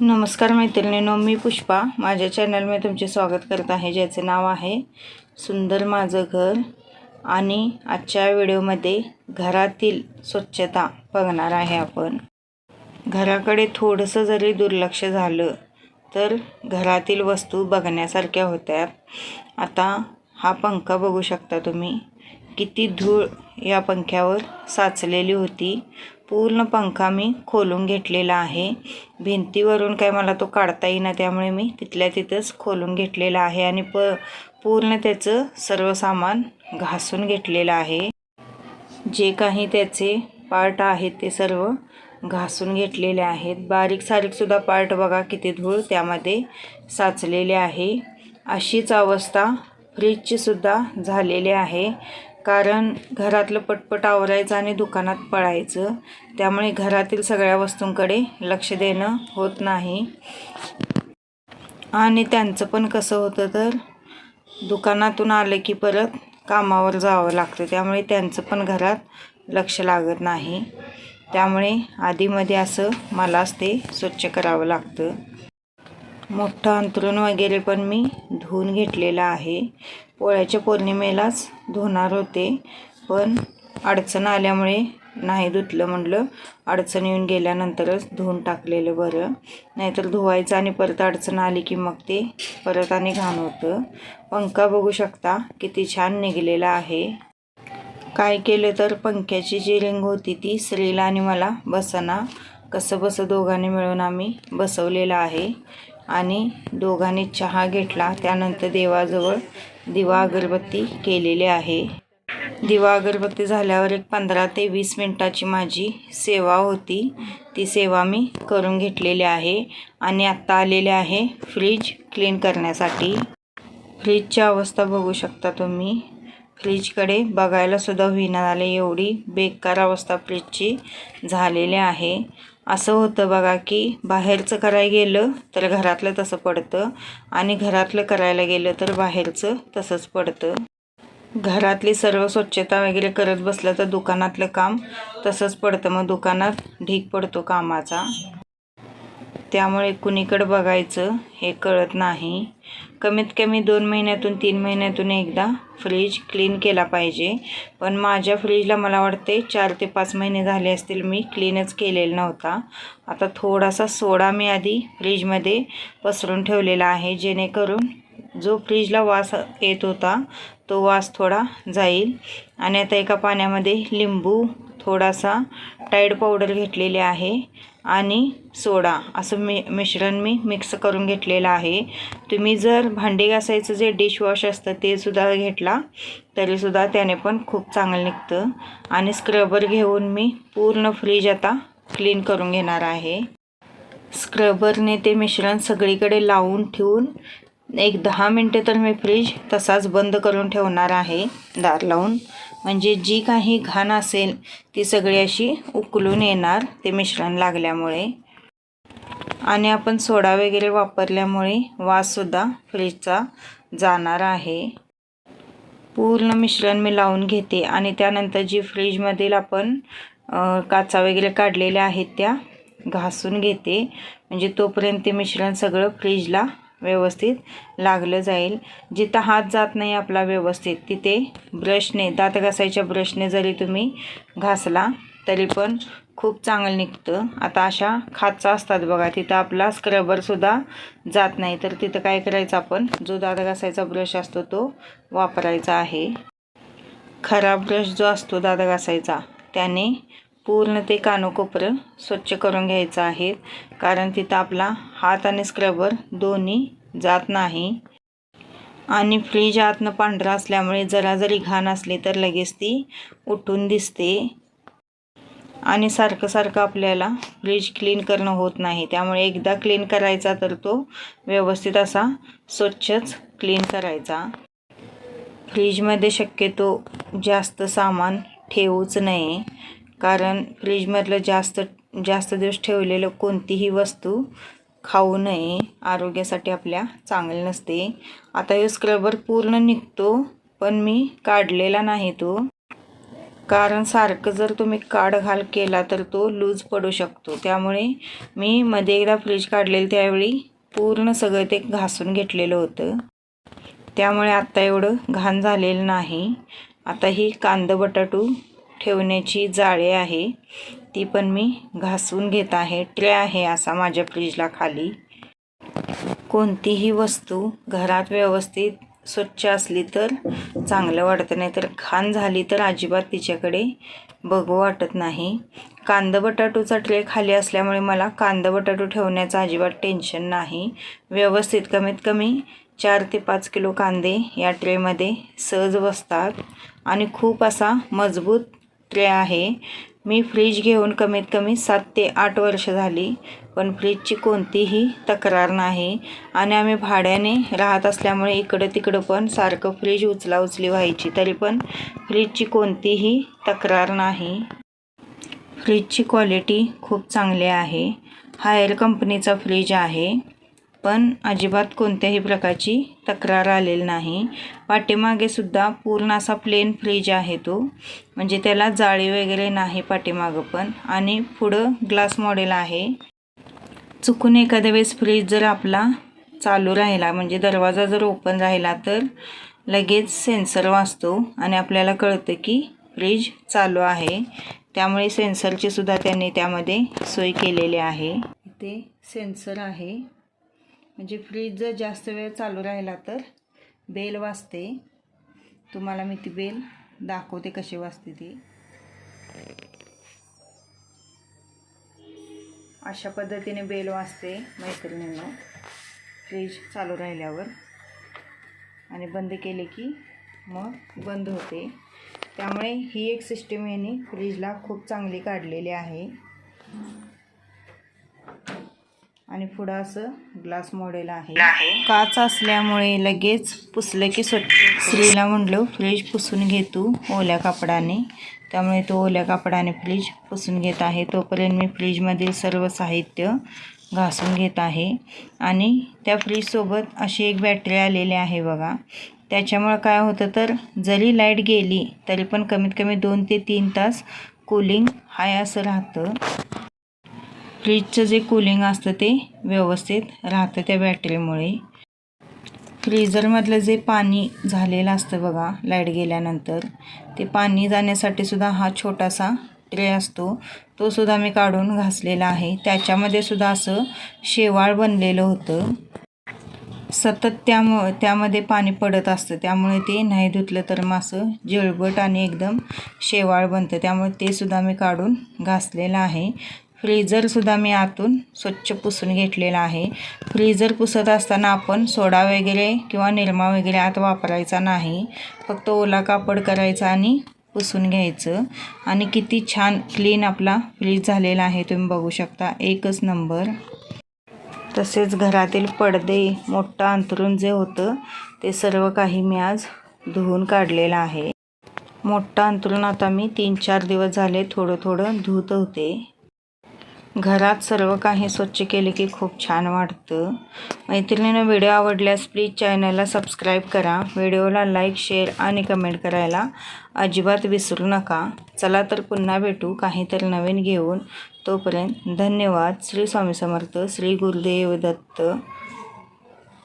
नमस्कार मैत्रिणीनो मी पुष्पा. माझ्या चॅनलमध्ये तुमचे स्वागत करत आहे ज्याचे नाव आहे सुंदर माझं घर. आणि आजच्या व्हिडिओमध्ये घरातील स्वच्छता बघणार आहे आपण. घराकडे थोडंसं जरी दुर्लक्ष झालं तर घरातील वस्तू बघण्यासारख्या होत्यात आता हा पंखा बघू शकता तुम्ही. किती धूळ या पंख्यावर साचलेली होती. पूर्ण पंखा मी खोलून घेतलेला आहे. भिंतीवरून काय मला तो काढता येईना त्यामुळे मी तिथल्या तिथंच खोलून घेतलेला आहे आणि प पूर्ण त्याचं सर्व सामान घासून घेतलेलं आहे. जे काही त्याचे पार्ट आहेत ते सर्व घासून घेतलेले आहेत. बारीक सारीकसुद्धा पार्ट बघा किती धूळ त्यामध्ये साचलेले आहे. अशीच अवस्था फ्रीजचीसुद्धा झालेली आहे. कारण घरातलं पटपट आवरायचं आणि दुकानात पळायचं त्यामुळे घरातील सगळ्या वस्तूंकडे लक्ष देणं होत नाही. आणि त्यांचं पण कसं होतं तर दुकानातून आलं की परत कामावर जावं लागतं त्यामुळे त्यांचं पण घरात लक्ष लागत नाही. त्यामुळे आधीमध्ये असं मलाच ते स्वच्छ करावं लागतं. मोठं अंथरूण वगैरे पण मी धुवून घेतलेलं आहे. पोळ्याच्या पौर्णिमेलाच धुणार होते पण अडचण आल्यामुळे नाही धुतलं म्हटलं. अडचण येऊन गेल्यानंतरच धुवून टाकलेलं बरं. नाहीतर धुवायचं आणि परत अडचण आली की मग ते परत आणि घाण होतं. पंखा बघू शकता किती छान निघलेला आहे. काय केलं तर पंख्याची जी रिंग होती ती स्त्रीला आणि मला बसना कसं बसं दोघांनी मिळून आम्ही बसवलेलं आहे. आणि दोघांनी चहा घेतला. त्यानंतर देवाजवळ दिवा अगरबत्ती केलेली आहे. दिवा अगरबत्ती झाल्यावर एक पंधरा ते वीस मिनटाची माझी सेवा होती. ती सेवा मी करून घेतलेली आहे आणि आत्ता आलेले आहे फ्रीज क्लीन करण्यासाठी. फ्रीजची अवस्था बघू शकता तुम्ही. फ्रीजकडे बघायलासुद्धा होईना झाले. एवढी बेकार अवस्था फ्रीजची झालेली आहे. असं होतं बघा की बाहेरचं करायला गेलं तर घरातलं तसं पडतं आणि घरातलं करायला गेलं तर बाहेरचं तसंच पडतं. घरातली सर्व स्वच्छता वगैरे करत बसलं तर दुकानातलं काम तसंच पडतं. मग दुकानात ढीक पडतो कामाचा. त्यामुळे कुणीकडं बघायचं हे कळत नाही. कमीत कमी दोन महिन्यातून तीन महिन्यातून एकदा फ्रीज क्लीन केला पाहिजे. पण माझ्या फ्रीजला मला वाटते चार ते पाच महिने झाले असतील मी क्लीनच केलेला नव्हता. आता थोडासा सोडा मी आधी फ्रीजमध्ये पसरून ठेवलेला आहे. जेणेकरून जो फ्रीजला वास येत होता तो वास थोडा जाईल. आणि आता एका पाण्यामध्ये लिंबू थोडासा टाईड पावडर घेतलेली आहे. आणि सोडा असं मी मिश्रण मी मिक्स करून घेतलेलं आहे. तुम्ही जर भांडी घासायचं जे डिशवॉश असतं ते सुद्धा घेतला तरीसुद्धा त्याने पण खूप चांगलं निघतं. आणि स्क्रबर घेऊन मी पूर्ण फ्रीज आता क्लीन करून घेणार आहे. स्क्रबरने ते मिश्रण सगळीकडे लावून ठेवून एक दहा मिनटे तर मी फ्रीज तसाच बंद करून ठेवणार आहे दार लावून. म्हणजे जी काही घाण असेल ती सगळी अशी उकलून येणार ते मिश्रण लागल्यामुळे. आणि आपण सोडा वगैरे वापरल्यामुळे वाससुद्धा फ्रीजचा जाणार आहे. पूर्ण मिश्रण मी लावून घेते आणि त्यानंतर जी फ्रीजमधील आपण काचा वगैरे काढलेल्या आहेत त्या घासून घेते. म्हणजे तोपर्यंत ते मिश्रण सगळं फ्रीजला व्यवस्थित लागलं जाईल. जिथं हात जात नाही आपला व्यवस्थित तिथे ब्रशने दात घासायच्या ब्रशने जरी तुम्ही घासला तरी पण खूप चांगलं निघतं. आता अशा खाचा असतात बघा तिथं आपला स्क्रबरसुद्धा जात नाही. तर तिथं काय करायचं आपण? जो दात घासायचा ब्रश असतो तो वापरायचा आहे. खराब ब्रश जो असतो दात घासायचा त्याने पूर्ण ते कानोकोपरं स्वच्छ करून घ्यायचं आहे. कारण तिथं आपला हात आणि स्क्रबर दोन्ही जात नाही. आणि फ्रीज आतनं पांढरा असल्यामुळे जरा जरी घाण असली तर लगेच ती उठून दिसते. आणि सारखं सारखं आपल्याला फ्रीज क्लीन करणं होत नाही. त्यामुळे एकदा क्लीन करायचा तर तो व्यवस्थित असा स्वच्छच क्लीन करायचा. फ्रीजमध्ये शक्यतो जास्त सामान ठेवूच नये. कारण फ्रीजमधलं जास्त जास्त दिवस ठेवलेलं कोणतीही वस्तू खाऊ नये. आरोग्यासाठी आपल्या चांगले नसते. आता हे स्क्रबर पूर्ण निघतो पण मी काढलेला नाही तो. कारण सारखं जर तुम्ही काढ घाल केला तर तो लूज पडू शकतो. त्यामुळे मी मध्ये एकदा फ्रीज काढलेलं त्यावेळी पूर्ण सगळं ते घासून घेतलेलं होतं. त्यामुळे आत्ता एवढं घाण झालेलं नाही. आता ही कांदा बटाटू ठेवण्याची जाळे आहे. ती पण मी घासून घेत आहे. ट्रे आहे असा माझ्या फ्रीजला खाली. कोणतीही वस्तू घरात व्यवस्थित स्वच्छ असली तर चांगलं वाटतं. नाही तर घाण झाली तर अजिबात तिच्याकडे बघू वाटत नाही. कांदा बटाटूचा ट्रे खाली असल्यामुळे मला कांदा बटाटू ठेवण्याचं अजिबात टेन्शन नाही. व्यवस्थित कमीत कमी चार ते पाच किलो कांदे या ट्रेमध्ये सहज बसतात. आणि खूप असा मजबूत ट्रे आहे. मी फ्रीज घेऊन कमीत कमी सात ते आठ वर्ष झाली. पण फ्रीजची कोणतीही तक्रार नाही आणि आम्ही भाड्याने राहत असल्यामुळे इकडं तिकडं पण सारखं फ्रीज उचला उचली व्हायची. तरी पण फ्रीजची कोणतीही तक्रार नाही. फ्रीजची क्वालिटी खूप चांगली आहे. हायर कंपनीचा फ्रीज आहे. पण अजिबात कोणत्याही प्रकारची तक्रार आलेली नाही. पाठीमागे सुद्धा पूर्ण असा प्लेन फ्रीज आहे तो. म्हणजे त्याला जाळी वगैरे नाही पाठीमागं पण. आणि पुढं ग्लास मॉडेल आहे. चुकून एखाद्या वेळेस फ्रीज जर आपला चालू राहिला म्हणजे दरवाजा जर ओपन राहिला तर लगेच सेन्सर वाचतो आणि आपल्याला कळतं की फ्रीज चालू आहे. त्यामुळे सेन्सरची सुद्धा त्यांनी त्यामध्ये सोय केलेली आहे. इथे सेन्सर आहे. म्हणजे फ्रीज जर जास्त वेळ चालू राहिला तर बेल वाजते. तुम्हाला मी ती बेल दाखवते कशी वाजते ती. अशा पद्धतीने बेल वाजते मैत्रिणींनो. फ्रीज चालू राहिल्यावर. आणि बंद केले की मग बंद होते. त्यामुळे ही एक सिस्टीम याने फ्रीजला खूप चांगली काढलेली आहे. आणि पुढं असं ग्लास मॉडेल आहे. काच असल्यामुळे लगेच पुसलं की स्वच्छ स्त्रीला म्हणलं फ्रीज पुसून घे तू ओल्या कापडाने. त्यामुळे तो ओल्या कापडाने फ्रीज पुसून घेत आहे. तोपर्यंत मी फ्रीजमधील सर्व साहित्य घासून घेत आहे. आणि त्या फ्रीजसोबत अशी एक बॅटरी आलेली आहे बघा. त्याच्यामुळं काय होतं तर जरी लाइट गेली तरी पण कमीत कमी दोन ते तीन तास कूलिंग हाय असं राहतं. फ्रीजचं जे कूलिंग असतं ते व्यवस्थित राहतं त्या बॅटरीमुळे. फ्रीजरमधलं जे पाणी झालेलं असतं बघा लाइट गेल्यानंतर ते पाणी जाण्यासाठी सुद्धा हा छोटासा ट्रे असतो. तो सुद्धा मी काढून घासलेला आहे. त्याच्यामध्ये सुद्धा असं शेवाळ बनलेलं होतं. सतत त्यामु त्यामध्ये पाणी पडत असतं. त्यामुळे ते नाही धुतलं तर मग असं जळबट आणि एकदम शेवाळ बनतं. त्यामुळे ते सुद्धा मी काढून घासलेलं आहे. फ्रीजरसुद्धा मी आतून स्वच्छ पुसून घेतलेला आहे. फ्रीजर पुसत असताना आपण सोडा वगैरे किंवा निरमा वगैरे आत वापरायचा नाही. फक्त ओला कापड करायचा आणि पुसून घ्यायचं. आणि किती छान क्लीन आपला फ्रीज झालेला आहे तुम्ही बघू शकता. एकच नंबर. तसेच घरातील पडदे मोठं अंतरून जे होतं ते सर्व काही मी आज धुवून काढलेलं आहे. मोठं अंतरून आता मी तीन चार दिवस झाले थोडं थोडं धुत होते. घरात सर्व काही स्वच्छ केले की खूप छान वाटतं. मैत्रिणीनं व्हिडिओ आवडल्यास प्लीज चॅनलला सबस्क्राईब करा. व्हिडिओला लाईक शेअर आणि कमेंट करायला अजिबात विसरू नका. चला तर पुन्हा भेटू काहीतरी नवीन घेऊन. तोपर्यंत धन्यवाद. श्री स्वामी समर्थ श्री गुरुदेव दत्त.